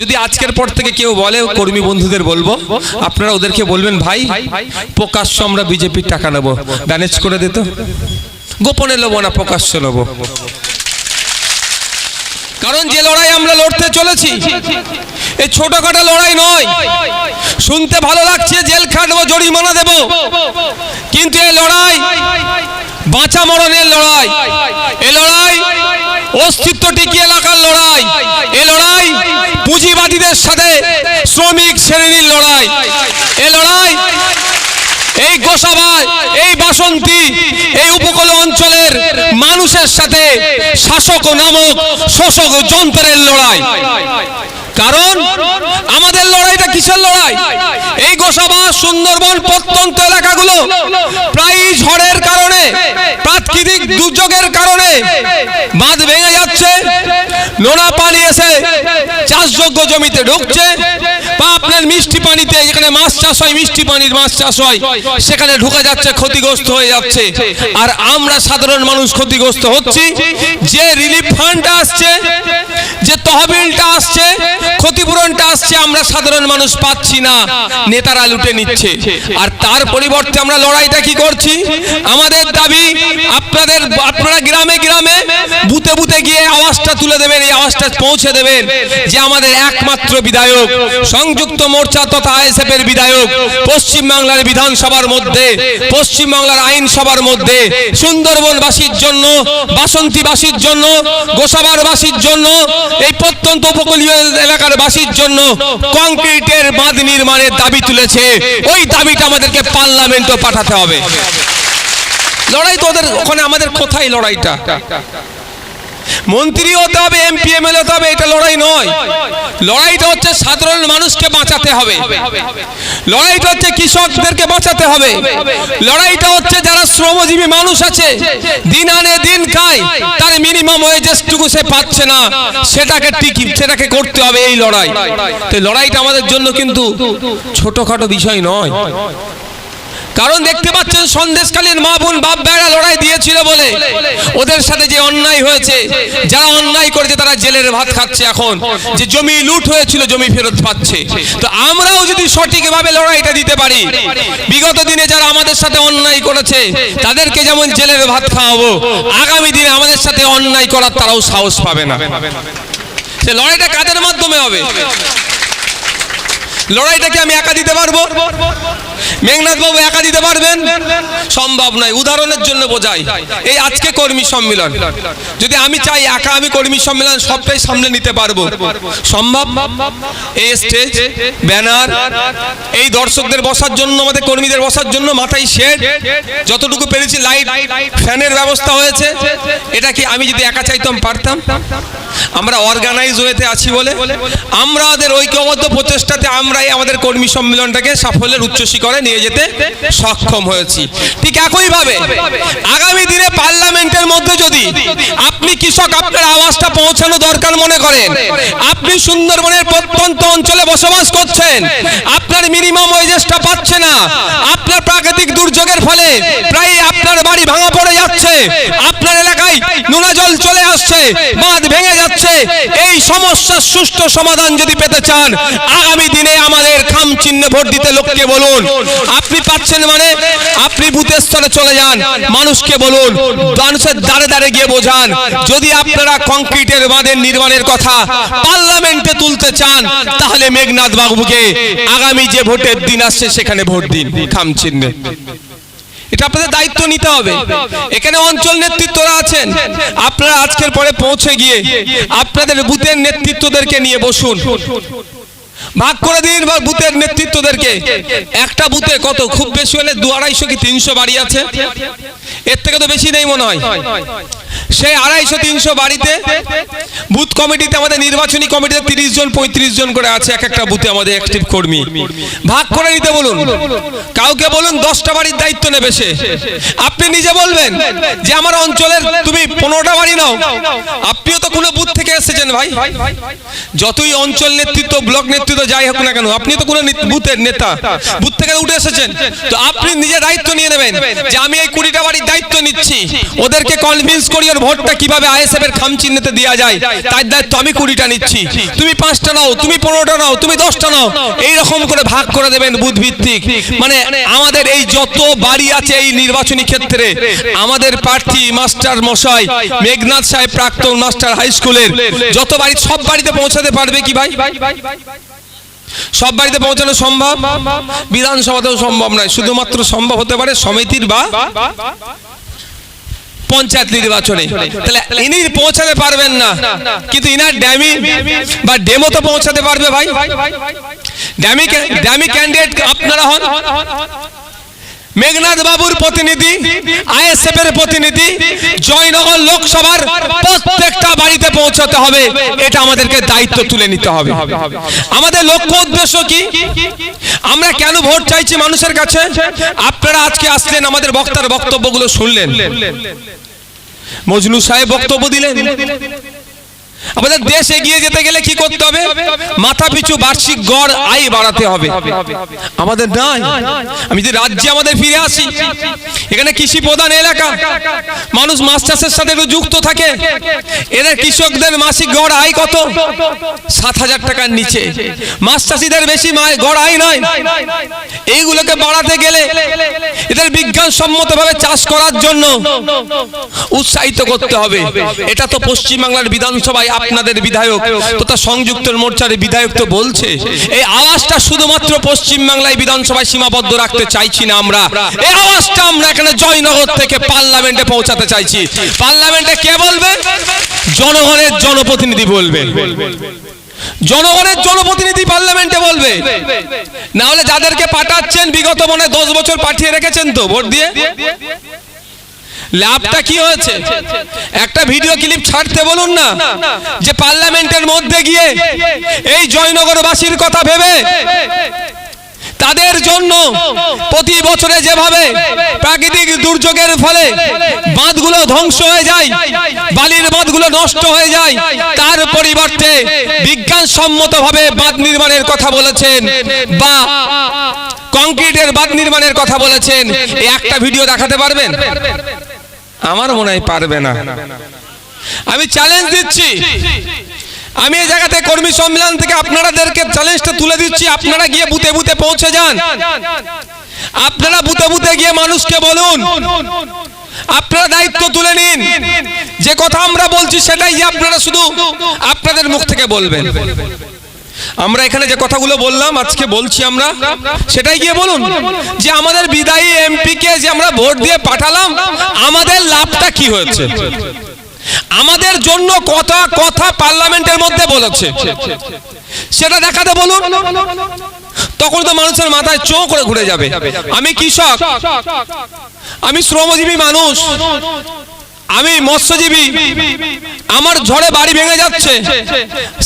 যদি আজকের পর থেকে কেউ বলে, কর্মী বন্ধুদের বলব, আপনারা ওদেরকে বলবেন, ভাই, প্রকাশ্য আমরা বিজেপির টাকা নেব, ম্যানেজ করে দিত গোপনে নেব না, প্রকাশ্য নেব। কারণ যে লড়াই আমরা লড়তে চলেছি এই ছোটখাটো লড়াই নয়। শুনতে ভালো লাগছে, জেল খাটবো, জরিমানা দেব। কিন্তু এই লড়াই, বাঁচা মরণের লড়াই। এ লড়াই, অস্তিত্ব টিকিয়ে রাখার লড়াই। এ লড়াই পুঁজিবাদীদের সাথে শ্রমিক শ্রেণির লড়াই। এ লড়াই, এই গোসাবাই এই বাসন্তী, এই উপকূল অঞ্চলের মানুষের সাথে শাসক নামক শোষক যন্ত্রের লড়াই। কারণ আমাদের লড়াইটা কিসের লড়াই? এই গোসাবা সুন্দরবন প্রত্যন্ত এলাকাগুলো প্রায় ঝড়ের কারণে, প্রাকৃতিক দুর্যোগের কারণে বাঁধ ভেঙে যাচ্ছে। নোনা পানি চাষযোগ্য জমিতে ঢুকছে। বা আপনার মিষ্টি পানিতে, যেখানে মাছ চাষ হয়, মিষ্টি পানির মাছ চাষ হয়, সেখানে ঢুকে যাচ্ছে, ক্ষতিগ্রস্ত হয়ে যাচ্ছে। আর আমরা সাধারণ মানুষ ক্ষতিগ্রস্ত হচ্ছি। যে রিলিফ ফান্ডটা আসছে, যে তহবিলটা আসছে, ক্ষতিপূরণটা আসছে, আমরা সাধারণ মানুষ পাচ্ছি না। নেতারা লুটে নিচ্ছে। আর তার পরিবর্তে আমরা লড়াইটা কি করছি? আমাদের দাবি, আপনাদের, আপনারা গ্রামে গ্রামে বুতে বুতে গিয়ে আওয়াজটা তুলে দেবেন, এই আওয়াজটা পৌঁছে দেবেন যে আমাদের একমাত্র বিধায়ক সংযুক্ত মোর্চা তথা আইএসএফ এর বিধায়ক, পশ্চিম বাংলার বিধানসভার মধ্যে, পশ্চিম বাংলার আইনসভার মধ্যে, সুন্দরবনবাসীর জন্য, বাসন্তীবাসীর জন্য, গোসাবারবাসীর জন্য, এই প্রত্যন্ত উপকূলীয় এলাকার বাসীর জন্য কংক্রিটের বাঁধ নির্মাণের দাবি তুলেছে। ওই দাবিটা আমাদেরকে পার্লামেন্টও পাঠাতে হবে। লড়াই তো ওদের ওখানে আমাদের কোথায় লড়াইটা? মন্ত্রী হতে হবে এমপি এমএলএ হতে হবে এটা লড়াই নয়। লড়াইটা হচ্ছে সাধারণ মানুষকে বাঁচাতে হবে। লড়াইটা হচ্ছে কৃষকদেরকে বাঁচাতে হবে। লড়াইটা হচ্ছে যারা শ্রমজীবী মানুষ আছে, দিন আনে দিন খায়, তার মিনিমাম ওয়েজেসটুকু সে পাচ্ছে না। সেটাকে টিকি, সেটাকে করতে হবে এই লড়াই। তো লড়াইটা আমাদের জন্য কিন্তু ছোটখাটো বিষয় নয়। কারণ দেখতে পাচ্ছেন সন্দেশকালীন মা বোন বাপ বেড়া লড়াই দিয়েছিল বলে। ওদের সাথে যে অন্যায় হয়েছে যারা অন্যায় করেছে তারা জেলের ভাত খাচ্ছে এখন। যে জমি লুট হয়েছিল জমি ফেরত পাচ্ছে। তো আমরাও যদি সঠিকভাবে লড়াইটা দিতে পারি বিগত দিনে যারা আমাদের সাথে অন্যায় করেছে তাদেরকে যেমন জেলের ভাত খাওয়াবো আগামী দিনে আমাদের সাথে অন্যায় করার তারাও সাহস পাবে না। সে লড়াইটা কাদের মাধ্যমে হবে? লড়াইটাকে আমি একা দিতে পারব? মেঘনাথ বাবু একা দিতে পারবেন? সম্ভব নয়, উদাহরণের জন্য বোঝাই। এই আজকে কর্মী সম্মেলন। যদি আমি চাই একা আমি কর্মী সম্মেলন, সবটাই সামনে নিতে পারব। সম্ভব? এই স্টেজ ব্যানার এই দর্শকদের বসার জন্য, আমাদের কর্মীদের বসার জন্য মাথায় শেড যতটুকু পেরেছি লাইট ফ্যানের ব্যবস্থা হয়েছে। এটা কি আমি যদি একা চাইতাম, পারতাম? আমরা অর্গানাইজ ওয়েতে আছি বলে। আমাদের ঐক্যবদ্ধ প্রচেষ্টাতে আমরাই আমাদের কর্মী সম্মেলনটাকে সাফল্যের উচ্চ শিখরে নিয়ে যেতে সক্ষম হয়েছি। ঠিক একইভাবে আগামী দিনে পার্লামেন্টের মধ্যে যদি আপনি কৃষক, আপনার আওয়াজটা পৌঁছানো দরকার মনে করেন, আপনি সুন্দরবনের প্রত্যন্ত অঞ্চলে বসবাস করছেন, আপনার মিনিমাম ওয়েজেসটা পাচ্ছে না, আপনার প্রাকৃতিক দুর্যোগের ফলে প্রায় আপনার বাড়ি ভাঙা পড়ে যাচ্ছে, আপনার এলাকায় নোনা জল চলে আসছে যাচ্ছে এই সমস্যার সুষ্ঠু সমাধান যদি পেতে চান, আগামী দিনে আমাদের খাম চিহ্নে ভোট দিতে লোককে বলুন। আপনি পাচ্ছেন মানে আপনি বুথের স্তরে চলে যান, মানুষকে বলুন, মানুষের দাঁড়ে দাঁড়ে গিয়ে বোঝান। যদি আপনারা কংক্রিটের বাঁধের নির্মাণের কথা পার্লামেন্টে তুলতে চান, তাহলে মেঘনাথ বাবুকে আগামী যে ভোটের দিন আসছে, সেখানে ভোট দিন, খাম চিহ্নে। এটা আপনাদের দায়িত্ব নিতে হবে। এখানে অঞ্চল নেতৃত্বরা আছেন। আপনারা আজকের পরে পৌঁছে গিয়ে আপনাদের বুথের নেতৃত্বদেরকে নিয়ে বসুন। ভাগ করে দিন বা বুথের নেতৃত্বদেরকে। একটা বুথে কত? খুব বেশি হলে দু আড়াইশো কি তিনশো বাড়ি আছে? এর থেকে তো বেশি নেই মনে হয়। সেই আড়াইশো, তিনশো বাড়িতে বুথ কমিটিতে আমাদের নির্বাচনী কমিটিতে তিরিশ জন, পঁয়ত্রিশ জন করে আছে এক একটা বুথে আমাদের অ্যাক্টিভ কর্মী। ভাগ করে নিতে বলুন। কাউকে বলুন দশটা বাড়ির দায়িত্ব নেবে সে। আপনি নিজে বলবেন যে আমার অঞ্চলের তুমি পনেরোটা বাড়ি নাও। আপনিও তো কোনো বুথ থেকে এসেছেন ভাই। যতই অঞ্চল নেতৃত্ব, ব্লক নেতৃত্ব যাই হোক না কেন, আপনি তো কোনো বুথের নেতা। বুথ থেকে উঠে এসেছেন। তো আপনি নিজে দায়িত্ব নিয়ে নেবেন যে আমি এই কুড়িটা বাড়ি দায়িত্ব নিচ্ছি। ওদেরকে কনভিন্স করি ওর ভোটটা কীভাবে আইএসএফ এর খাম চিহ্নিতে দেওয়া যায়। তার দায়িত্ব আমি কুড়িটা নিচ্ছি। তুমি পাঁচটা নাও, তুমি পনেরোটা নাও, তুমি দশটা নাও। এই রকম করে ভাগ করে দেবেন বুধ ভিত্তিক মানে আমাদের এই যত বাড়ি আছে এই নির্বাচনী ক্ষেত্রে, আমাদের প্রার্থী মাস্টার মশাই মেঘনাথ সাহেব প্রাক্তন মাস্টার হাই স্কুলের, যত বাড়ি সব বাড়িতে পৌঁছাতে পারবে কি ভাই? সব বাড়িতে পৌঁছানো সম্ভব? বিধানসভাতেও সম্ভব নয়। শুধুমাত্র সম্ভব হতে পারে সমিতির বা পঞ্চায়েত নির্বাচনে। তাহলে ইনি পৌঁছাতে পারবেন না। কিন্তু ড্যামি বা তো পৌঁছাতে পারবে ভাই। ড্যামি আপনারা হন। মেঘনাথ বাবুর প্রতিনিধি আইএসএফ এর প্রতিনিধি, জয়নগর লোকসভার প্রত্যেকটা বাড়িতে পৌঁছাতে হবে। এটা আমাদেরকে দায়িত্ব তুলে নিতে হবে। আমাদের লক্ষ্য উদ্দেশ্য কি? আমরা কেন ভোট চাইছি মানুষের কাছে? আপনারা আজকে আসলেন, আমাদের বক্তার বক্তব্যগুলো শুনলেন। মজনু সাহেব বক্তব্য দিলেন। আমাদের দেশ এগিয়ে যেতে গেলে কি করতে হবে? মাথা পিছু বার্ষিক গড় আয় বাড়াতে হবে। আমাদের নাই আমি যদি রাজ্যে আমাদের ফিরে আসি, এখানে কৃষি প্রধান এলাকা, মানুষ মাছ চাষের সাথে একটু যুক্ত থাকে, এদের কৃষকদের মাসিক গড় আয় কত? সাত হাজার টাকার নিচে। মাছ চাষিদের বেশি গড় আয় নয়। এইগুলোকে বাড়াতে গেলে এদের বিজ্ঞানসম্মত ভাবে চাষ করার জন্য উৎসাহিত করতে হবে। এটা তো পশ্চিমবাংলার বিধানসভায় আপনাদের বিধায়ক তথা সংযুক্ত মোর্চার বিধায়ক তো বলছে, এই আওয়াজটা শুধুমাত্র পশ্চিমবাংলায় বিধানসভায় সীমাবদ্ধ রাখতে চাইছি না আমরা। এই আওয়াজটা আমরা এখানে জয়নগর থেকে পার্লামেন্টে পৌঁছাতে চাইছি। পার্লামেন্টে কে বলবে? জনগণের জনপ্রতিনিধি বলবে। জনগণের জনপ্রতিনিধি পার্লামেন্টে বলবে। না হলে যাদেরকে পাঠাচ্ছেন, বিগত মনে দশ বছর পাঠিয়ে রেখেছেন তো, ভোট দিয়ে? লাভটা কি হয়েছে? একটা ভিডিও ক্লিপ ছাড়তে বলুন না, যে পার্লামেন্টের মধ্যে গিয়ে এই জয়নগরবাসীর কথা ভেবে তাদের জন্য প্রতি বছরে যেভাবে প্রাকৃতিক দুর্যোগের ফলে বাঁধগুলো ধ্বংস হয়ে যায়, বালির বাঁধগুলো নষ্ট হয়ে যায়, তার পরিবর্তে বিজ্ঞানসম্মতভাবে বাঁধ নির্মাণের কথা বলেছেন বা কংক্রিটের বাঁধ নির্মাণের কথা বলেছেন। একটা ভিডিও দেখাতে পারবেন? আমার মনে হয় পারবে না। আমি চ্যালেঞ্জ দিচ্ছি। আমি এই জায়গাতে কর্মী সম্মেলন থেকে আপনাদেরকে চ্যালেঞ্জটা তুলে দিচ্ছি। আপনারা গিয়ে বুতে বুতে পৌঁছে যান। আপনারা বুতে বুতে গিয়ে মানুষকে বলুন। আপনারা দায়িত্ব তুলে নিন। যে কথা আমরা বলছি সেটাই আপনারা শুধু আপনাদের মুখ থেকে বলবেন। আমরা এখানে যে কথাগুলো বললাম, আজকে বলছি আমরা, সেটাই গিয়ে বলুন যে আমাদের বিদায়ী এমপি কে যে আমরা ভোট দিয়ে পাঠালাম, আমাদের লাভটা কি হয়েছে? আমাদের জন্য কথা কথা পার্লামেন্টের মধ্যে বলেছে। সেটা দেখাতে বলুন। তখন তো মানুষের মাথায় চোখ করে ঘুরে যাবে। আমি কৃষক, আমি শ্রমজীবী মানুষ। আমি মৎস্যজীবী, আমার ঝড়ে বাড়ি ভেঙে যাচ্ছে।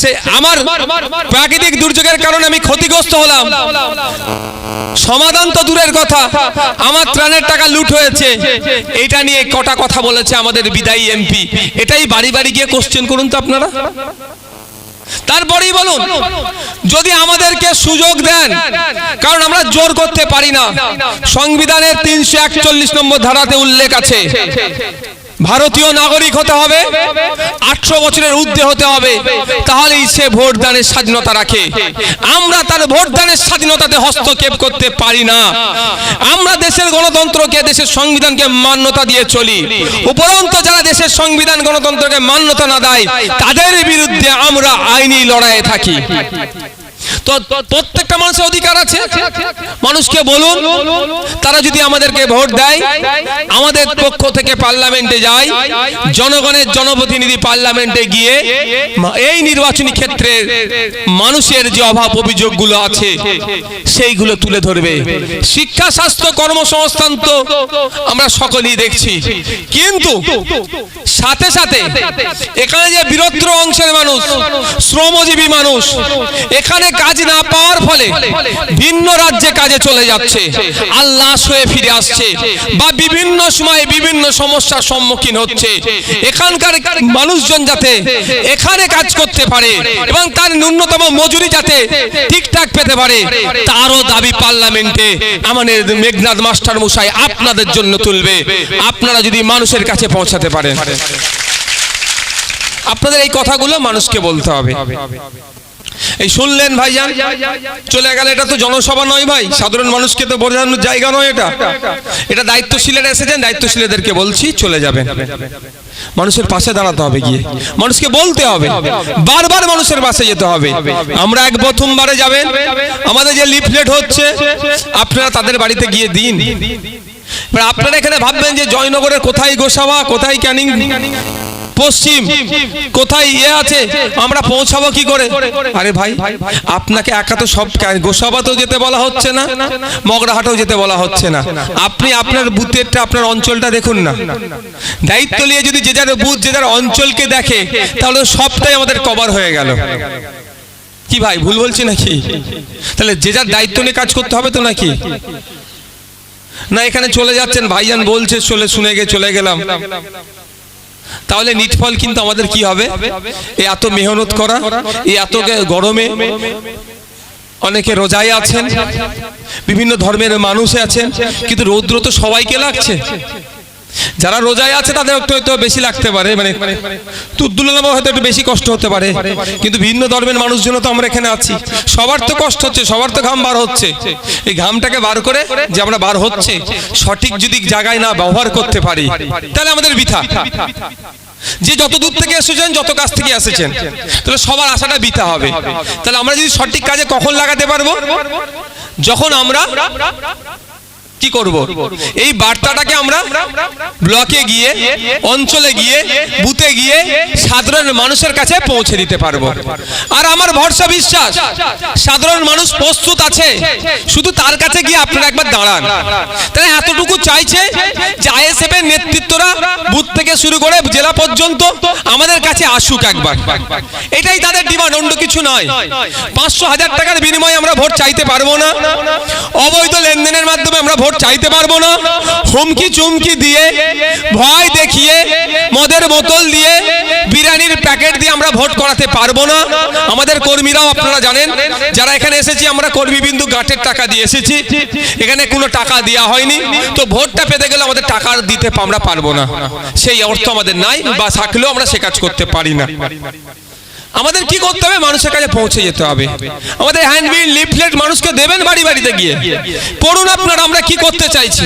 সে আমার প্রাকৃতিক দুর্যোগের কারণে আমি ক্ষতিগ্রস্ত হলাম। সমাধান তো দূরের কথা, আমার ত্রাণের টাকা লুট হয়েছে। এটা নিয়ে কটা কথা বলেছে আমাদের বিদায়ী এমপি। এটাই বাড়ি বাড়ি গিয়ে কোশ্চেন করুন তো আপনারা। তারপরেই বলুন, যদি আমাদেরকে সুযোগ দেন, কারণ আমরা জোর করতে পারি না। সংবিধানের তিনশো একচল্লিশ নম্বর ধারাতে উল্লেখ আছে ভারতীয় নাগরিক হতে হবে। আটশো বছরের ঊর্ধ্বে হতে হবে। তাহলেই সে ভোট দানের স্বাধীনতা রাখে। আমরা তার ভোট দানের স্বাধীনতাতে হস্তক্ষেপ করতে পারি না। আমরা দেশের গণতন্ত্রকে, দেশের সংবিধানকে মান্যতা দিয়ে চলি। উপরন্ত যারা দেশের সংবিধান, গণতন্ত্রকে মান্যতা না দেয়, তাদের বিরুদ্ধে আমরা আইনি লড়াইয়ে থাকি। প্রত্যেকটা মানুষের অধিকার আছে। মানুষকে বলুন, তারা যদি আমাদেরকে ভোট দেয়, আমাদের পক্ষ থেকে পার্লামেন্টে যায় জনগণের জনপ্রতিনিধি পার্লামেন্টে গিয়ে এই নির্বাচনী ক্ষেত্রে মানুষের যে অভাব অভিযোগগুলো আছে, সেইগুলো তুলে ধরবে। শিক্ষা, স্বাস্থ্য, কর্মসংস্থান তো আমরা সকলেই দেখছি। কিন্তু সাথে সাথে এখানে যে বৃহত্তর অংশের মানুষ, শ্রমজীবী মানুষ, এখানে কাজ না পাওয়ার ফলে ভিন্ন রাজ্যে কাজে চলে যাচ্ছে। আল্লাহ হয়ে ফিরে আসছে বা বিভিন্ন সময়ে বিভিন্ন সমস্যার সম্মুখীন হচ্ছে। এখানকার মানুষজন যাতে এখানে কাজ করতে পারে এবং তার ন্যূনতম মজুরি যাতে ঠিকঠাক পেতে পারে তারও দাবি পার্লামেন্টে আমাদের মেঘনাথ মাস্টার মশাই আপনাদের জন্য তুলবে। আপনারা যদি মানুষের কাছে পৌঁছাতে পারেন। আপনাদের এই কথাগুলো মানুষকে বলতে হবে। এই শুনলেন ভাইজান? চলে গেল এটা তো জনসভা নয় ভাই। সাধারণ মানুষকে তো বোঝানোর জায়গা নয় এটা। এটা দায়িত্বশীলেরা এসেছেন দায়িত্বশীলেদেরকে বলছি চলে যাবেন। মানুষের পাশে দাঁড়াতে হবে গিয়ে। মানুষকে বলতে হবে। বারবার মানুষের পাশে যেতে হবে। আমরা এক প্রথমবারে যাবেন। আমাদের যে লিফলেট হচ্ছে আপনারা তাদের বাড়িতে গিয়ে দিন। আপনারা এখানে ভাববেন যে জয়নগরের কোথায় গোসাবা কোথায় ক্যানিং? পশ্চিম, কোথায় ইয়ে আছে, আমরা পৌঁছাবো কি করে? আরে ভাই, আপনাকে একা তো সব গোসাবাতেও যেতে বলা হচ্ছে না, মগরাহাটেও যেতে বলা হচ্ছে না। আপনি আপনার বুথেরটা, আপনার অঞ্চলটা দেখুন না। দায়িত্ব নিয়ে যদি যে যার বুথ, যে যার অঞ্চলকে দেখে, তাহলে সবটাই আমাদের কভার হয়ে গেল। কি ভাই, ভুল বলছি নাকি? তাহলে যে যার দায়িত্ব নিয়ে কাজ করতে হবে তো নাকি? না, এখানে চলে যাচ্ছেন, ভাইজান বলছে, চলে শুনে গিয়ে চলে গেলাম। তাহলে নিটফল কিন্তু আমাদের কি হবে? এই এত মেহনত করা এই এত গরমে অনেকে রোজায় আছেন। বিভিন্ন ধর্মের মানুষ আছেন কিন্তু রৌদ্র তো সবাইকে লাগছে। যারা রোজায় আছে তাদের একটু হয়তো বেশি লাগতে পারে মানে তুদ্দুল্লাহ হয়তো একটু বেশি কষ্ট হতে পারে, কিন্তু ভিন্ন ধর্মের মানুষজন তো আমরা এখানে আছি। সবার তো কষ্ট হচ্ছে, সবার তো ঘাম বার হচ্ছে। এই ঘামটাকে বার করে যে আমরা বার হচ্ছে, সঠিক যদি জায়গায় না ব্যবহার করতে পারি, তাহলে আমাদের বৃথা। যে যত দূর থেকে এসেছেন, যত কাছ থেকে এসেছেন, তাহলে সবার আশাটা বিতা হবে। তাহলে আমরা যদি সঠিক কাজে কখন লাগাতে পারব? যখন আমরা কি করব? এই বার্তাটাকে আমরা ব্লকে গিয়ে, অঞ্চলে গিয়ে, বুথে গিয়ে সাধারণ মানুষের কাছে পৌঁছে দিতে পারব। আর আমার ভরসা বিশ্বাস, সাধারণ মানুষ প্রস্তুত আছে। শুধু তার কাছে গিয়ে আপনারা একবার দাঁড়ান। তাহলে এতটুকু চাইছে যে আইএসএফ এর নেতৃত্বরা বুথ থেকে শুরু করে জেলা পর্যন্ত আমাদের কাছে আসুক একবার। এটাই তাদের ডিমান্ড, অন্য কিছু নয়। পাঁচশো হাজার টাকার বিনিময়ে আমরা ভোট চাইতে পারব না। অবৈধ লেনদেনের মাধ্যমে আমরা ভোট চাইতে পারব না। হুমকি চুমকি দিয়ে, ভয় দেখিয়ে, মদের বোতল দিয়ে, বিরিয়ানির প্যাকেট দিয়ে আমরা ভোট করাতে পারব না। আমাদের কর্মীরাও আপনারা জানেন, যারা এখানে এসেছি, আমরা কর্মী বিন্দু গাঁটের টাকা দিয়ে এসেছি। এখানে কোনো টাকা দেওয়া হয়নি। তো ভোটটা পেতে গেলে আমাদের টাকা দিতে আমরা পারব না। সেই অর্থ আমাদের নাই, বা থাকলেও আমরা সে কাজ করতে পারি না। আমাদের কি করতে হবে? মানুষের কাছে পৌঁছে যেতে হবে। আমাদের হ্যান্ডবিল লিফলেট মানুষকে দেবেন বাড়ি বাড়িতে গিয়ে। পড়ুন আপনারা, আমরা কি করতে চাইছি?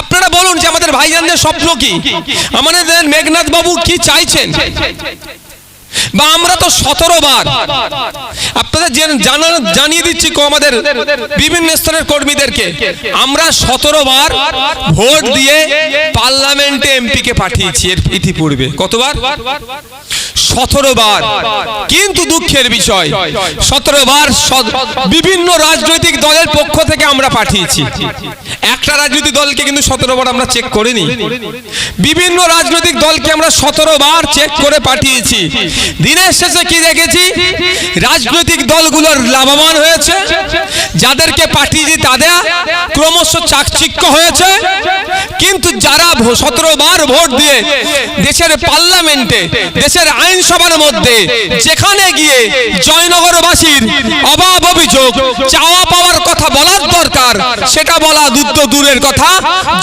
আপনারা বলুন যে আমাদের ভাইজানদের স্বপ্ন কি? আমাদের মেঘনাথ বাবু কি চাইছেন? বা আমরা তো সতেরো বার। আপনাদের জেন- জানা জানিয়ে দিচ্ছি আমাদের বিভিন্ন স্তরের কর্মীদেরকে। আমরা সতেরো বার ভোট দিয়ে পার্লামেন্টে এমপি কে পাঠিয়েছি এর ইতিপূর্বে। কতবার? সতেরো বার। কিন্তু দুঃখের বিষয়, সতেরো বার বিভিন্ন রাজনৈতিক দলের পক্ষ থেকে আমরা পাঠিয়েছি। একটা রাজনৈতিক দলকে কিন্তু সতেরো বার আমরা চেক করিনি। বিভিন্ন রাজনৈতিক দলকে আমরা সতেরো বার চেক করে পাঠিয়েছি। দিনের শেষে কি দেখেছি? রাজনৈতিক দলগুলোর লাভবান হয়েছে। যাদেরকে পাঠিয়েছি তাদের ক্রমশ চাকচিক্য হয়েছে। কিন্তু যারা সতেরো বার ভোট দিয়ে দেশের পার্লামেন্টে, দেশের আইনসভার মধ্যে যেখানে গিয়ে জয়নগরবাসীর অভাব অভিযোগ, চাওয়া পাওয়ার কথা বলার দরকার, সেটা বলা দুধ দূরের কথা।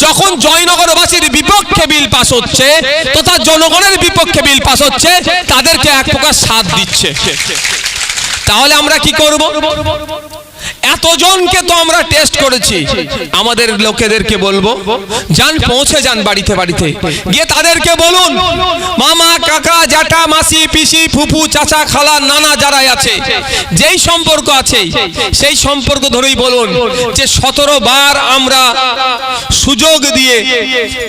যখন জয়নগরবাসীর বিপক্ষে বিল পাস হচ্ছে তথা জনগণের বিপক্ষে বিল পাস হচ্ছে, তাদেরকে এক প্রকার সাথ দিচ্ছে। তাহলে আমরা কি করব? এতজনকে তো আমরা টেস্ট করেছি। আমাদের লোকেদেরকে বলব, যান, পৌঁছে যান বাড়িতে বাড়িতে। গিয়ে তাদেরকে বলুন, মামা, কাকা, জ্যাঠা, মাসি, পিসি, ফুফু, চাচা, খালা, নানা যারাই আছে, যেই সম্পর্ক আছে, সেই সম্পর্ক ধরেই বলুন যে সতেরো বার আমরা সুযোগ দিয়ে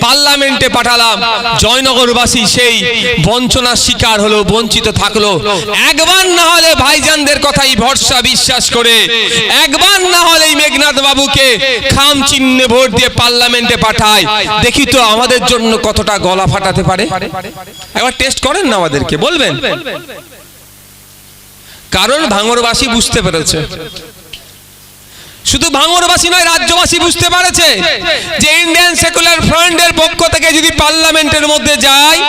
পার্লামেন্টে পাঠালাম, জয়নগরবাসী সেই বঞ্চনার শিকার হলো, বঞ্চিত থাকল। একবার না হলে ভাইজানদের কথাই ভরসা, বিশ্বাস করে একবার না হলে মেঘনাথ বাবুকে খাম চিহ্নে ভোট দিয়ে পার্লামেন্টে পাঠায়। দেখি তো আমাদের জন্য কতটা গলা ফাটাতে পারে। একবার টেস্ট করেন না আমাদেরকে, বলবেন? কারণ ভাঙরবাসী বুঝতে পেরেছে। শুধু ভাঙরবাসী নয়, রাজ্যবাসী বুঝতে পারেছে যে ইন্ডিয়ান সেকুলার ফ্রন্টের পক্ষ থেকে যদি পার্লামেন্টের মধ্যে যায়,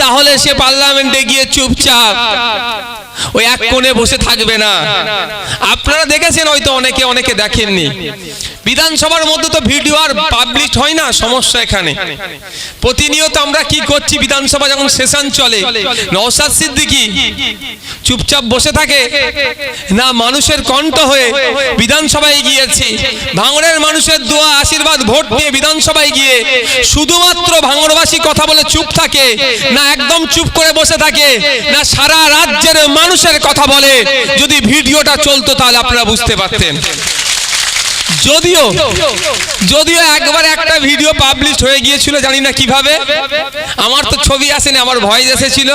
তাহলে সে পার্লামেন্টে গিয়ে চুপচাপ ওই এক কোণে বসে থাকবে না। আপনারা দেখেছেন হয়তো অনেকে অনেকে দেখেননি। বিধানসভার মধ্যে তো ভিডিও আর পাবলিশ হয় না সমস্যা এখানে। প্রতিনিয়ত আমরা কি করছি? বিধানসভা যখন সেশন চলে নওশাদ সিদ্দিকি চুপচাপ বসে থাকে না মানুষের কণ্ঠ হয়ে বিধানসভায় গিয়েছি ভাঙড়ের মানুষের দোয়া আশীর্বাদ ভোট নিয়ে বিধানসভায় গিয়ে শুধুমাত্র ভাঙড়বাসী কথা বলে চুপ থাকে না একদম চুপ করে বসে থাকে না সারা রাজ্যের মানুষের কথা বলে। যদি ভিডিওটা চলতো তাহলে আপনারা বুঝতে পারতেন। যদিও যদিও একবার একটা ভিডিও পাবলিশ হয়ে গিয়েছিল, জানি না কীভাবে। আমার তো ছবি আসেনি, আমার ভয়েস এসেছিল।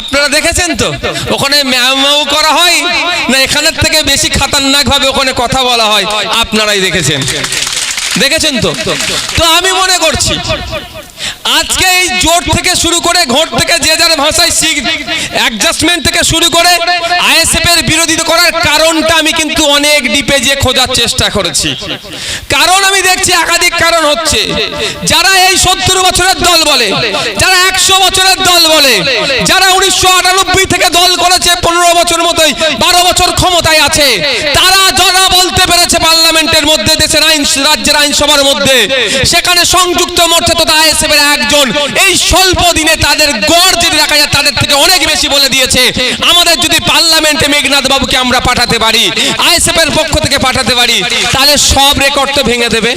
আপনারা দেখেছেন তো? ওখানে ম্যামাও করা হয়, না এখানের থেকে বেশি খাতারনাক ভাবে ওখানে কথা বলা হয়, আপনারাই দেখেছেন। দেখেছেন তো? তো আমি মনে করছি আজকে এই জোট থেকে শুরু করে ঘোট থেকে যে যার ভাষায় শিখ অ্যাডজাস্টমেন্ট থেকে শুরু করে আইএসএফ এর বিরোধিতা করার কারণটা আমি কিন্তু অনেক ডিপে যে খোঁজার চেষ্টা করেছি। কারণ আমি দেখছি একাধিক কারণ হচ্ছে। যারা এই সত্তর বছরের দল বলে, যারা একশো বছরের দল বলে, যারা উনিশশো আটানব্বই থেকে দল করেছে পনেরো বছর মতোই, বারো বছর ক্ষমতায় আছে, তারা যারা বলতে পেরেছে পার্লামেন্টের মধ্যে দেশের আইন, রাজ্যের আইনসভার মধ্যে, সেখানে সংযুক্ত মোর্চা তথা আইএসএফ এর একজন এই স্বল্প দিনে তাদের গড় যদি দেখা যায়, তাদের থেকে অনেক বেশি বলে দিয়েছে। আমাদের যদি পার্লামেন্টে মেঘনাথ বাবুকে আমরা পাঠাতে পারি আইএসএফ এর পক্ষ থেকে পাঠাতে পারি, তাহলে সব রেকর্ড তো ভেঙে দেবে।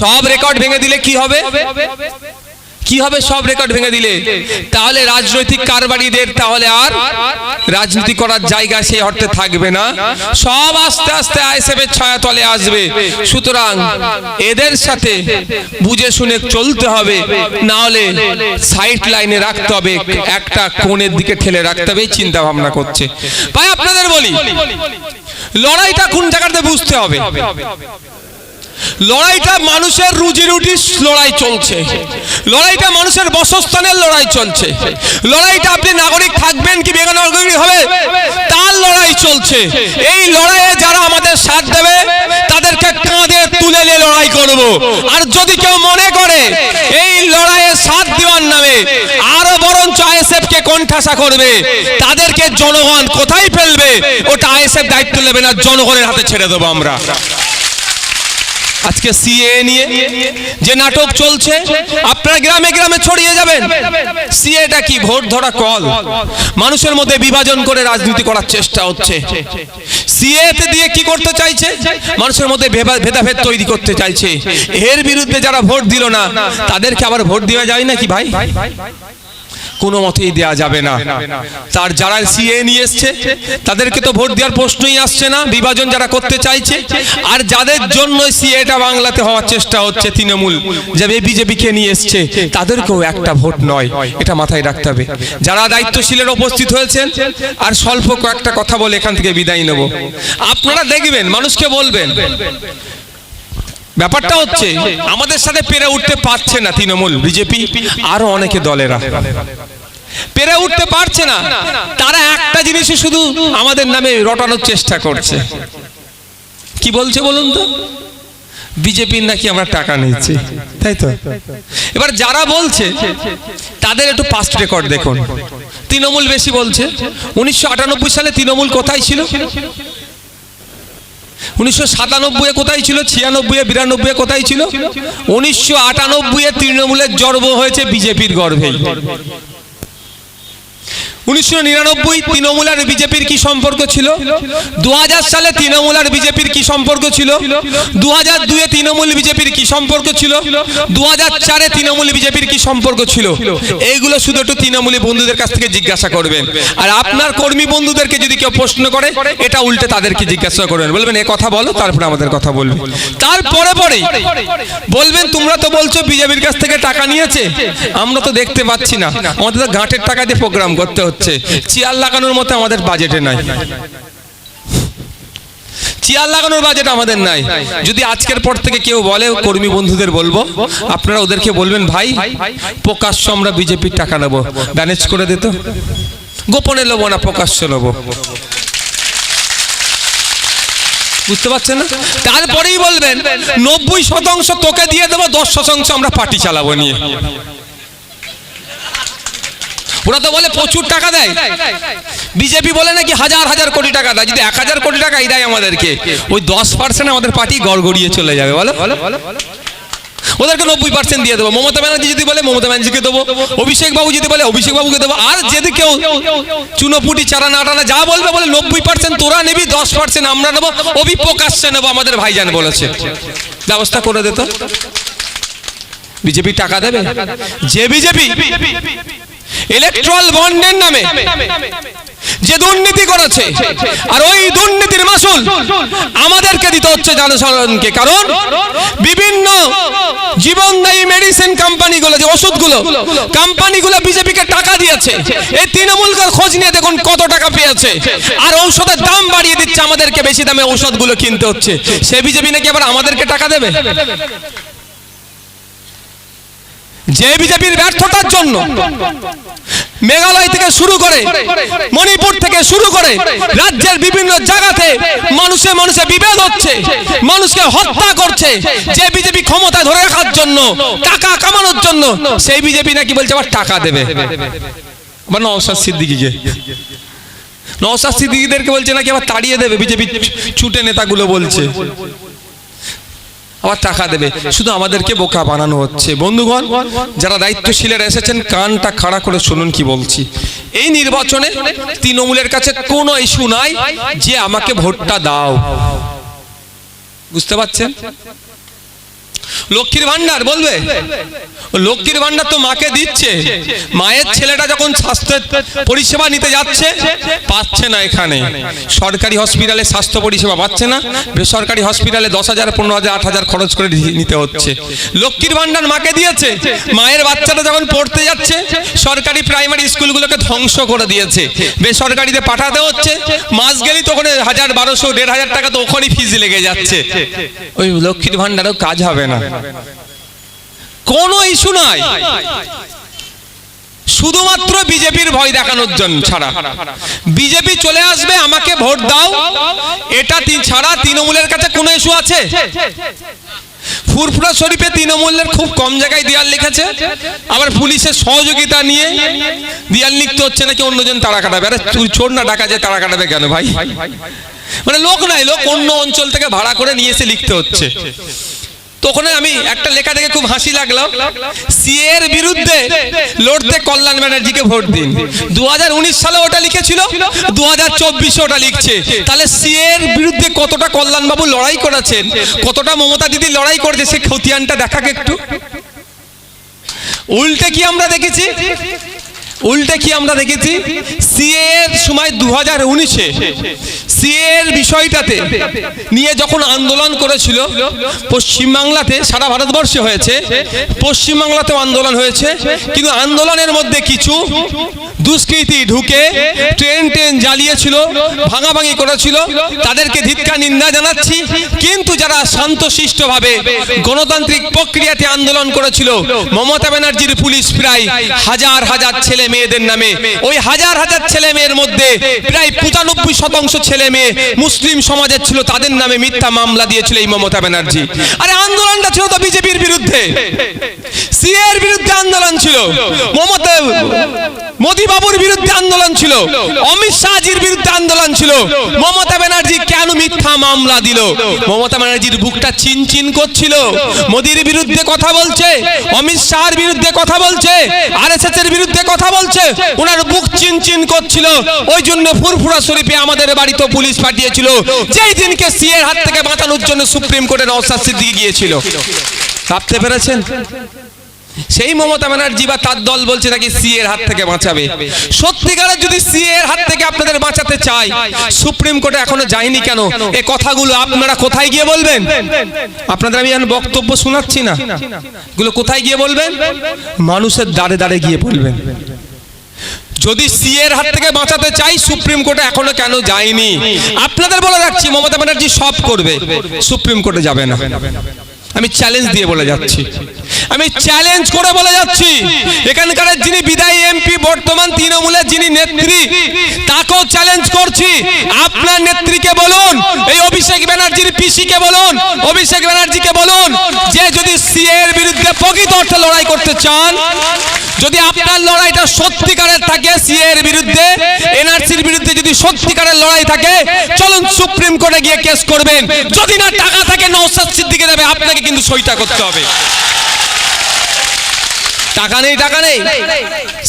সব রেকর্ড ভেঙে দিলে কি হবে? কি হবে সব রেকর্ড ভেঙে দিলে? তাহলে রাজনৈতিক কারবারিদের তাহলে আর রাজনীতি করার জায়গা সেই অর্থে থাকবে না। সব আস্তে আস্তে আইসেফ এর ছায়া তলে আসবে। সুতরাং এদের সাথে বুঝে শুনে চলতে হবে। না হলে সাইড লাইনে রাখতে হবে, একটা কোণের দিকে ঠেলে রাখতে হবে চিন্তা ভাবনা করছে। ভাই, আপনাদের বলি, লড়াইটা কোন জায়গাতে বুঝতে হবে? লড়াইটা মানুষের রুজি রুটির লড়াই চলছে। লড়াইটা মানুষের বসস্থানের লড়াই চলছে। লড়াইটা আপনি নাগরিক থাকবেন কি বেগানাগরিক হবে? তার লড়াই চলছে। এই লড়াইয়ে যারা আমাদের সাথ দেবে, তাদেরকে কাঁধে তুলে নিয়ে লড়াই করব। আর যদি কেউ মনে করে, এই লড়াইয়ে সাথ দেওয়ার নামে আরও বরঞ্চ আইএসএফ কে কোণঠাসা করবে, তাদেরকে জনগণ কোথায় ফেলবে, ওটা আইএসএফ দায়িত্ব নেবে না, জনগণের হাতে ছেড়ে দেবো আমরা। আজকে সিএ নিয়ে যে নাটক চলছে, আপনারা গ্রামে গ্রামে ছড়িয়ে যাবেন। সিএটা কি ভোট ধরা কল? মানুষের মধ্যে বিভাজন করে রাজনীতি করার চেষ্টা হচ্ছে। সিএতে দিয়ে কি করতে চাইছে? মানুষের মধ্যে ভেদাভেদ তৈরি করতে চাইছে। এর বিরুদ্ধে যারা ভোট দিল না, তাদেরকে আবার ভোট দেওয়া যায় নাকি ভাই? কোনো মতেই দেয়া যাবে না। তার যারা সিএ নিয়ে এসছে, তাদেরকে তো ভোট দেওয়ার প্রশ্নই আসছে না, বিভাজন যারা করতে চাইছে। আর যাদের জন্য সিএটা বাংলাতে হওয়ার চেষ্টা হচ্ছে তৃণমূল যাবে বিজেপিকে নিয়ে এসছে, তাদেরকেও একটা ভোট নয়, এটা মাথায় রাখতে হবে। যারা দায়িত্বশীলের উপস্থিত হয়েছেন, আর স্বল্প কয়েকটা কথা বলে এখান থেকে বিদায় নেব। আপনারা দেখবেন, মানুষকে বলবেন ব্যাপারটা হচ্ছে, আমাদের সাথে পেরে উঠতে পারছে না তৃণমূল বিজেপি, আরও অনেকে দলেরা। পেরে উঠতে পারছে না, তারা একটা জিনিসই শুধু আমাদের নামে রটানোর চেষ্টা করছে। কি বলছে বলুন তো? বিজেপির নাকি আমরা টাকা নিচ্ছি তাই তো? এবার যারা বলছে, তাদের একটু পাস্ট রেকর্ড দেখুন। তৃণমূল বেশি বলছে, উনিশশো আটানব্বই সালে তৃণমূল কোথায় ছিল? উনিশশো সাতানব্বই কোথায় ছিল? ছিয়ানব্বই বিরানব্বই কোথায় ছিল? উনিশশো আটানব্বই তৃণমূলের জন্ম হয়েছে বিজেপির গর্ভেই উনিশশো নিরানব্বই তৃণমূল আর বিজেপির কি সম্পর্ক ছিল? দু হাজার সালে তৃণমূল আর বিজেপির কি সম্পর্ক ছিল? দু হাজার দুয়ে তৃণমূল বিজেপির কি সম্পর্ক ছিল? দু হাজার চারে তৃণমূল বিজেপির কি সম্পর্ক ছিল? এইগুলো শুধু একটু তৃণমূলী বন্ধুদের কাছ থেকে জিজ্ঞাসা করবেন। আর আপনার কর্মী বন্ধুদেরকে যদি কেউ প্রশ্ন করে, এটা উল্টে তাদেরকে জিজ্ঞাসা করবেন। বলবেন, এ কথা বলো, তারপরে আমাদের কথা বলবে। তারপরে পরে বলবেন, তোমরা তো বলছো বিজেপির কাছ থেকে টাকা নিয়েছে, আমরা তো দেখতে পাচ্ছি না। আমাদের তো ঘাটের টাকা দিয়ে প্রোগ্রাম করতে হচ্ছে। চেয়ার লাগানোর মতো আমাদের বাজেটে নাই। চেয়ার লাগানোর বাজেট আমাদের নাই। যদি আজকের পর থেকে কেউ বলে, কর্মী বন্ধুদের বলব, আপনারা ওদেরকে বলবেন, ভাই, প্রকাশ্য আমরা বিজেপির টাকা নেব। ম্যানেজ করে দিত গোপনে নেব না, প্রকাশ্য নেব। বুঝতে পারছেন না? তারপরেই বলবেন, নব্বই শতাংশ তোকে দিয়ে দেবো, দশ শতাংশ আমরা পার্টি চালাবো নিয়ে। ওরা তো বলে প্রচুর টাকা দেয়। বিজেপি বলে নাকি হাজার হাজার কোটি টাকা দেয়। যদি এক হাজার কোটি টাকাই দেয় আমাদেরকে, ওই দশ পার্সেন্ট আমাদের পার্টি গড়গড়িয়ে চলে যাবে, বলো। ওদেরকে নব্বই পার্সেন্ট দিয়ে দেবো। মমতা ব্যানার্জি যদি বলে, মমতা ব্যানার্জিকে দেবো। অভিষেক বাবু যদি বলে, অভিষেক বাবুকে দেবো। আর যদি কেউ চুনোপুটি, চারা না টানা যা বলবে, বলে নব্বই পার্সেন্ট তোরা নিবি, দশ পার্সেন্ট আমরা নেব। অভিপ্রকাশ্যে নেব আমাদের ভাইজান বলেছে। ব্যবস্থা করে দিত বিজেপি টাকা দেবে? যে বিজেপি ইলেকট্রাল বন্ডের নামে যে দুর্নীতি করেছে আর ওই দুর্নীতির মাসুল আমাদেরকে দিতে হচ্ছে জনসাধারণকে। কারণ বিভিন্ন জীবনদায়ী মেডিসিন কোম্পানিগুলো যে ওষুধগুলো কোম্পানিগুলো বিজেপিকে টাকা দিয়েছে, এই তৃণমূলকার খোঁজ নিয়ে দেখুন কত টাকা পেয়েছে। আর ঔষধের দাম বাড়িয়ে দিচ্ছে আমাদেরকে, বেশি দামে ঔষধগুলো কিনতে হচ্ছে। সে বিজেপি নাকি আবার আমাদেরকে টাকা দেবে? যে বিজেপির ব্যর্থতার জন্য মেঘালয় থেকে শুরু করে মণিপুর থেকে শুরু করে রাজ্যের বিভিন্ন জায়গাতে মানুষে মানুষে বিভেদ হচ্ছে, মানুষকে হত্যা করছে যে বিজেপি ক্ষমতা ধরে রাখার জন্য, টাকা কামানোর জন্য, সেই বিজেপি নাকি বলছে আবার টাকা দেবে। আবার নওসাদ সিদ্দিকিকে। নওসাদ সিদ্দিকিদেরকে বলছে নাকি আবার তাড়িয়ে দেবে, বিজেপি ছুটে নেতাগুলো বলছে। আবার টাকা দেবে। শুধু আমাদেরকে বোকা বানানো হচ্ছে। বন্ধুগণ, যারা দায়িত্বশীলের এসেছেন, কানটা খাড়া করে শুনুন কি বলছি। এই নির্বাচনে তৃণমূলের কাছে কোনো ইস্যু নাই যে আমাকে ভোটটা দাও। বুঝতে পারছেন? লক্ষ্মীর ভান্ডার বলবে? লক্ষ্মীর ভান্ডার তো মাকে দিচ্ছে। মায়ের ছেলেটা যখন স্বাস্থ্য পরিষেবা নিতে যাচ্ছে, পাচ্ছে না এখানে। সরকারি হসপিটালে স্বাস্থ্য পরিষেবা পাচ্ছে না। বেসরকারি হসপিটালে দশ হাজার, পনেরো হাজার, আট হাজার খরচ করে নিতে হচ্ছে। লক্ষ্মীর ভান্ডার মাকে দিয়েছে। মায়ের বাচ্চাটা যখন পড়তে যাচ্ছে, সরকারি প্রাইমারি স্কুলগুলোকে ধ্বংস করে দিয়েছে। বেসরকারিতে পাঠাতে হচ্ছে। মাস গেলেই তো ওখানে হাজার, বারোশো, দেড় হাজার টাকা তো ওখানেই ফিজ লেগে যাচ্ছে। ওই লক্ষ্মীর ভান্ডারও কাজ হবে না। কোনো ইস্যু নাই। শুধুমাত্র বিজেপির ভয় দেখানোর জন্য ছাড়া। বিজেপি চলে আসবে আমাকে ভোট দাও। এটা ছাড়া তৃণমূলের কাছে কোনো ইস্যু আছে? ফুরফুরা শরীফে তৃণমূলের খুব কম জায়গায় দেয়াল লিখেছে। আবার পুলিশের সহযোগিতা নিয়ে দেয়াল লিখতে হচ্ছে নাকি অন্যজন তারা কাটাবে? আরে তুই চোর না ডাকা যায় তারা কাটাবে কেন ভাই? মানে লোক নাই লোক অন্য অঞ্চল থেকে ভাড়া করে নিয়ে এসে লিখতে হচ্ছে। তখন আমি একটা লেখা দেখে খুব হাসি লাগল, সিএর বিরুদ্ধে লড়তে কল্যাণ ব্যানার্জিকে ভোট দিন। দু হাজার উনিশ সালে ওটা লিখেছিল দু হাজার চব্বিশে ওটা লিখছে। তাহলে সিএর বিরুদ্ধে কতটা কল্যাণবাবু লড়াই করেছেন, কতটা মমতা দিদি লড়াই করেছে, সে খতিয়ানটা দেখাকে একটু। উল্টে কি আমরা দেখেছি? উল্টে কি আমরা দেখেছি? সিএ এর সময় দু হাজার উনিশে। সিএ এর বিষয়টাতে নিয়ে যখন আন্দোলন করেছিল, পশ্চিমবাংলাতে সারা ভারতবর্ষে হয়েছে, পশ্চিমবাংলাতেও আন্দোলন হয়েছে, কিন্তু আন্দোলনের মধ্যে কিছু দুষ্কৃতি ঢুকে ট্রেন ট্রেন জ্বালিয়েছিল ভাঙাভাঙি করেছিল তাদেরকে ধিৎকার নিন্দা জানাচ্ছি। কিন্তু যারা শান্তশিষ্টভাবে গণতান্ত্রিক প্রক্রিয়াতে আন্দোলন করেছিল মমতা ব্যানার্জির পুলিশ প্রায় হাজার হাজার ছেলে মেয়েদের নামে ওই হাজার হাজার ছেলে মেয়ের মধ্যে প্রায় পঁচানব্বই শতাংশ ছেলে মেয়ে মুসলিম সমাজের ছিল তাদের নামে মিথ্যা মামলা দিয়েছিল এই মমতা ব্যানার্জি। আরে আন্দোলনটা ছিল তো বিজেপির বিরুদ্ধে। সিএর বিরুদ্ধে আন্দোলন ছিল। মমতা মোদি বাবুর বিরুদ্ধে আন্দোলন ছিল। অমিত শাহজির বিরুদ্ধে আন্দোলন ছিল। মমতা ব্যানার্জি কেন মিথ্যা মামলা দিল? মমতা ব্যানার্জির বুকটা চিনচিন করছিল। মোদির বিরুদ্ধে কথা বলছে। অমিত শাহর বিরুদ্ধে কথা বলছে। আরএসএস এর বিরুদ্ধে কথা বলছে। ওনার বুক চিনচিন করছিল। ওই জন্য ফুরফুরা শরীফে আমাদের বাড়িতে পুলিশ পাঠিয়েছিল। যেই দিনকে সিএর হাত থেকে বাঁচানোর জন্য সুপ্রিম কোর্টে নওসাদ সিদ্দিকি গিয়েছিল। ভাবতে পেরেছেন? সেই মমতা ব্যানার্জি বা তার দল বলছে নাকি সি এর হাত থেকে বাঁচাবে। সত্যিকারের যদি সি এর হাত থেকে আপনাদের বাঁচাতে চাই সুপ্রিম কোর্টে এখনও যায়নি কেন? এ কথাগুলো আপনারা কোথায় গিয়ে বলবেন? আপনাদের আমি বক্তব্য শোনাচ্ছি না। এগুলো কোথায় গিয়ে বলবেন? মানুষের দাঁড়ে দাঁড়ে গিয়ে বলবেন। যদি সি এর হাত থেকে বাঁচাতে চাই, সুপ্রিম কোর্টে এখনও কেন যায়নি? আপনাদের বলে রাখছি মমতা ব্যানার্জি সব করবে। সুপ্রিম কোর্টে যাবে না। আমি চ্যালেঞ্জ দিয়ে বলে যাচ্ছি। আমি চ্যালেঞ্জ করে বলে যাচ্ছি। এখানকার যিনি বিদায়ী এমপি বর্তমান তৃণমূলের যিনি নেত্রী, তাকেও চ্যালেঞ্জ করছি। আপনার নেত্রীকে বলুন, এই অভিষেক ব্যানার্জির পিসিকে বলুন, অভিষেক ব্যানার্জিকে বলুন, যে যদি সিএ এর বিরুদ্ধে প্রকৃত অর্থে লড়াই করতে চান, যদি আপনার লড়াইটা সত্যিকারের থাকে সিএ এর বিরুদ্ধে এনআরসির বিরুদ্ধে যদি সত্যিকারের লড়াই থাকে, চলুন সুপ্রিম কোর্টে গিয়ে কেস করবেন। যদি না টাকা থাকে নৌসাদ সিদ্দিকে দেবে, আপনাকে কিন্তু সইটা করতে হবে। টাকা নেই টাকা নেই।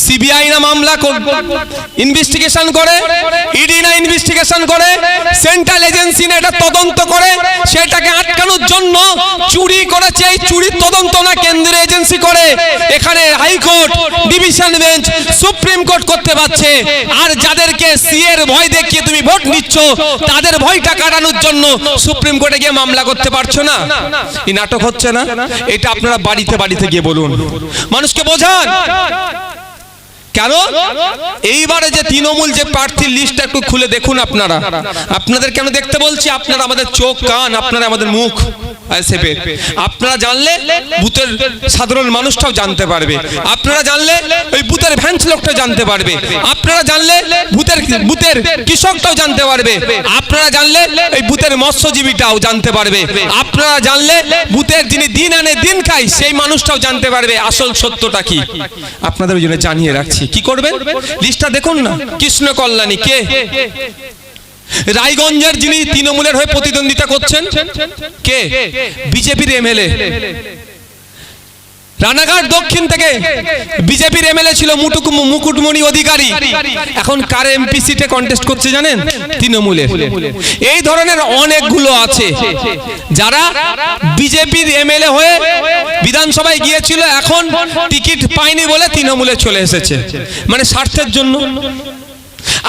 সিবিআই না মামলা ইনভেস্টিগেশন করে ইডি না ইনভেস্টিগেশন করে সেন্ট্রাল এজেন্সি না এটা তদন্ত করে, সেটাকে আটকানোর জন্য চুরি করেছে, এই চুরির তদন্ত না কেন্দ্রীয় এজেন্সি করে। এখানে high court division bench supreme court করতে পারছে। আর যাদেরকে সিএর ভয় দেখিয়ে তুমি ভোট নিচ্ছ, তাদের ভয়টা কাটানোর জন্য সুপ্রিম কোর্টে গিয়ে মামলা করতে পারছ না? এই নাটক হচ্ছে না? এটা আপনারা বাড়িতে বাড়িতে গিয়ে বলুন। মানুষকে বোঝান। কেন? এইবারে যে তৃণমূল যে প্রার্থীর লিস্ট একটু খুলে দেখুন আপনারা। আপনাদের কেন দেখতে বলছি? আপনারা আমাদের চোখ, কান, আপনারা আমাদের মুখ। আপনারা জানলে বুথের সাধারণ মানুষটাও জানতে পারবে। আপনারা জানলে ওই বুথের ভ্যান্স লোকটা জানতে পারবে। আপনারা জানলে বুথের বুথের কৃষকটাও জানতে পারবে। আপনারা জানলে ওই বুথের মৎস্যজীবীটাও জানতে পারবে। আপনারা জানলে বুথের যিনি দিন আনে দিন খায়, সেই মানুষটাও জানতে পারবে আসল সত্যটা কি। আপনাদের ওই জন্য জানিয়ে রাখছি। কি করবেন? লিস্টটা দেখুন না। কৃষ্ণ কল্যাণী, কে? রায়গঞ্জের যিনি তৃণমূলের হয়ে প্রতিদ্বন্দ্বিতা করছেন, কে? বিজেপির এমএলএ। রানাঘাট দক্ষিণ থেকে বিজেপির এমএলএ ছিল মুটুক মুকুটমণি অধিকারী। এখন কার এমপি সিটে কন্টেস্ট করছে জানেন? তৃণমূলের। এই ধরনের অনেকগুলো আছে। যারা বিজেপির এমএলএ হয়ে বিধানসভায় গিয়েছিল, এখন টিকিট পায়নি বলে তৃণমূলে চলে এসেছে। মানে স্বার্থের জন্য।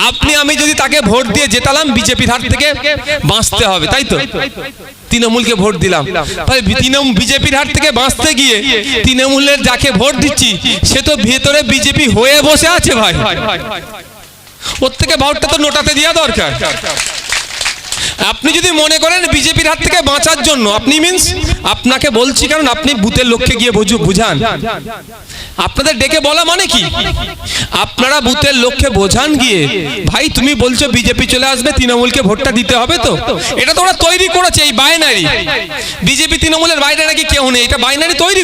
আপনি, আমি যদি তাকে ভোট দিয়ে জেতালাম বিজেপি ধার থেকে, বাঁচতে হবে, তাই তো? তৃণমূলকে ভোট দিলাম। তাহলে তৃণমূল বিজেপির হাত থেকে বাঁচতে গিয়ে তৃণমূলের যাকে ভোট দিচ্ছি, সে তো ভেতরে বিজেপি হয়ে বসে আছে ভাই। ওর থেকে ভোটটা তো নোটাতে দেওয়া দরকার। আপনি যদি মনে করেন বিজেপির হাত থেকে বাঁচার জন্য, আপনি মিন্স আপনাকে বলছি কারণ আপনি বুথের লক্ষ্যে গিয়ে বুঝু বুঝান। আপনাদের ডেকে বলা মানে কি? আপনারা বুথের লক্ষ্যে বোঝান গিয়ে, ভাই, তুমি বলছো বিজেপি চলে আসবে, তৃণমূলকে ভোটটা দিতে হবে তো? এটা তো ওরা তৈরি করেছে এই বাইনারি বিজেপি তৃণমূলের বাইরে নাকি কেউ নেই, এটা বাইনারি তৈরি